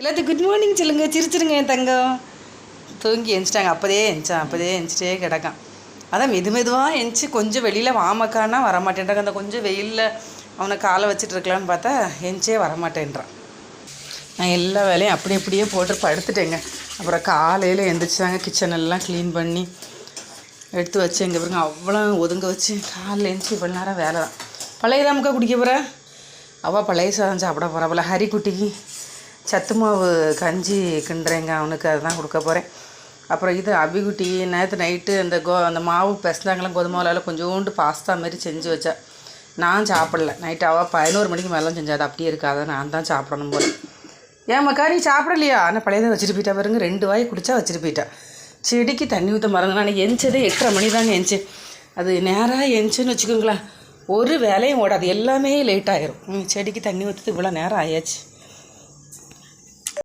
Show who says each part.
Speaker 1: எல்லாத்தையும் good morning சொல்லுங்க. சிரிச்சிருங்க என் தங்கம். தூங்கி எந்திச்சிட்டாங்க அப்போதே எந்திச்சான் அப்போதே எழுந்துட்டே கிடக்கான். அதான் மெது மெதுவாக எழுந்துச்சு கொஞ்சம் வெளியில் வாமக்கானா வரமாட்டேன்றாங்க. அந்த கொஞ்சம் வெயிலில் அவனை காலை வச்சுட்டு இருக்கலான்னு பார்த்தா எழுந்தே வரமாட்டேன்றான். நான் எல்லா வேலையும் அப்படி அப்படியே போட்டு படுத்துட்டேங்க. அப்புறம் காலையில் எழுந்திரிச்சாங்க கிச்சன் எல்லாம் க்ளீன் பண்ணி எடுத்து வச்சு எங்கே பாருங்க அவ்வளோ ஒதுங்க வச்சு காலையில் எழுந்துச்சி இவ்வளோ நேரம் வேலை தான் பழைய தாமுக்கா குடிக்க போகிற அவள் பழைய சாதம் சாப்பிட போகிறா போல. ஹரிக்குட்டிக்கு சத்து மாவு கஞ்சி கிண்டுறேங்க அவனுக்கு அதுதான் கொடுக்க போகிறேன் அப்புறம் இது அபிகுட்டி நேற்று நைட்டு அந்த கோ அந்த மாவு பிசந்தாங்களாம் கோதுமாவில் கொஞ்சோண்டு பாஸ்தா மாதிரி செஞ்சு வச்சா. நான் சாப்பிடல. நைட்டு அவள் பதினோரு மணிக்கு மேலாம் செஞ்சா அது அப்படியே இருக்காது. நான் தான் சாப்பிடணும் போல. ஏன் நீ சாப்பிடலையா? ஆனால் பழையதான் வச்சுட்டு போயிட்டா பாருங்க ரெண்டு வாய் குடிச்சா வச்சுட்டு போயிட்டா செடிக்கு தண்ணி ஊற்ற மறந்து நான் எஞ்சதே எட்டரை மணி தாங்க எஞ்சேன் அது நேராக எஞ்சுன்னு வச்சுக்கோங்களேன். ஒரு வேலையும் ஓடாது. எல்லாமே லேட் ஆயிரும். செடிக்கு தண்ணி ஊற்றுறது இவ்வளோ நேரம் ஆயாச்சு.